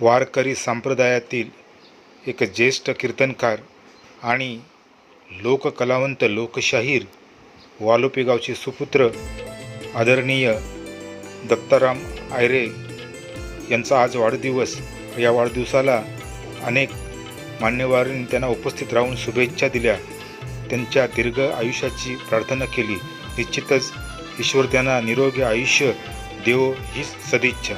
वारकरी संप्रदायातील एक ज्येष्ठ कीर्तनकार आणि लोककलावंत लोकशाहीर वालोपे गावचे सुपुत्र आदरणीय दत्ताराम आयरे यांचा आज वाढदिवस. या वाढदिवसाला अनेक मान्यवरांनी त्यांना उपस्थित राहून शुभेच्छा दिल्या. त्यांच्या दीर्घ आयुष्याची प्रार्थना केली. निश्चितच ईश्वर त्यांना निरोगी आयुष्य देवो ही सदिच्छा.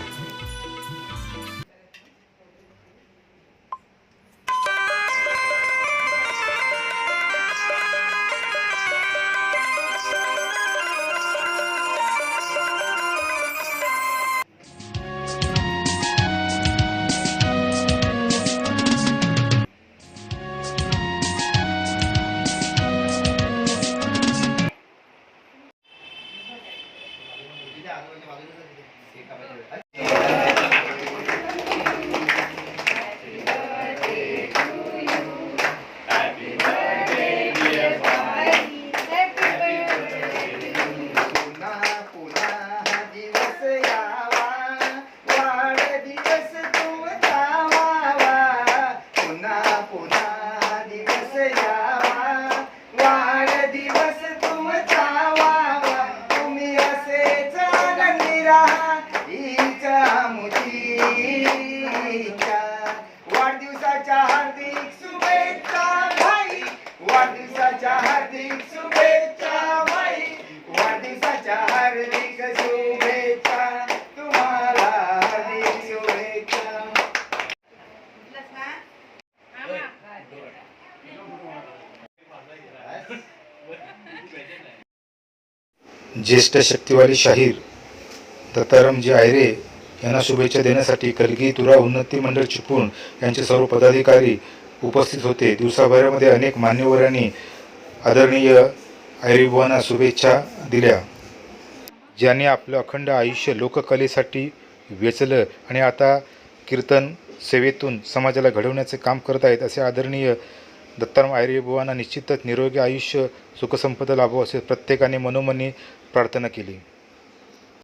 ಆಗುವಂತೆ ಮಗನಿಗೆ आनंदी राहा हीच वाढदिवसाच्या हार्दिक शुभेच्छा भाई वाढदिवसाच्या हार्दिक शुभेच्छा भाई वाढदिवसाच्या हार्दिक शुभेच्छा तुम्हाला हार्दिक शुभेच्छा. ज्येष्ठ शक्तिवाली शाहीर दत्तारामजी आयरे यांना शुभेच्छा देण्यासाठी कलगी तुरा उन्नती मंडळ चिपळूण यांचे सर्व पदाधिकारी उपस्थित होते. दिवसाभरामध्ये अनेक मान्यवरांनी आदरणीय आयरेबुवांना शुभेच्छा दिल्या. ज्यांनी आपलं अखंड आयुष्य लोककलेसाठी वेचलं आणि आता कीर्तन सेवेतून समाजाला घडवण्याचे काम करत आहेत असे आदरणीय दत्ताराम आयरेबुवांना निश्चितच निरोगी आयुष्य सुखसंपदा लाभो असे प्रत्येकाने मनोमनी प्रार्थना केली.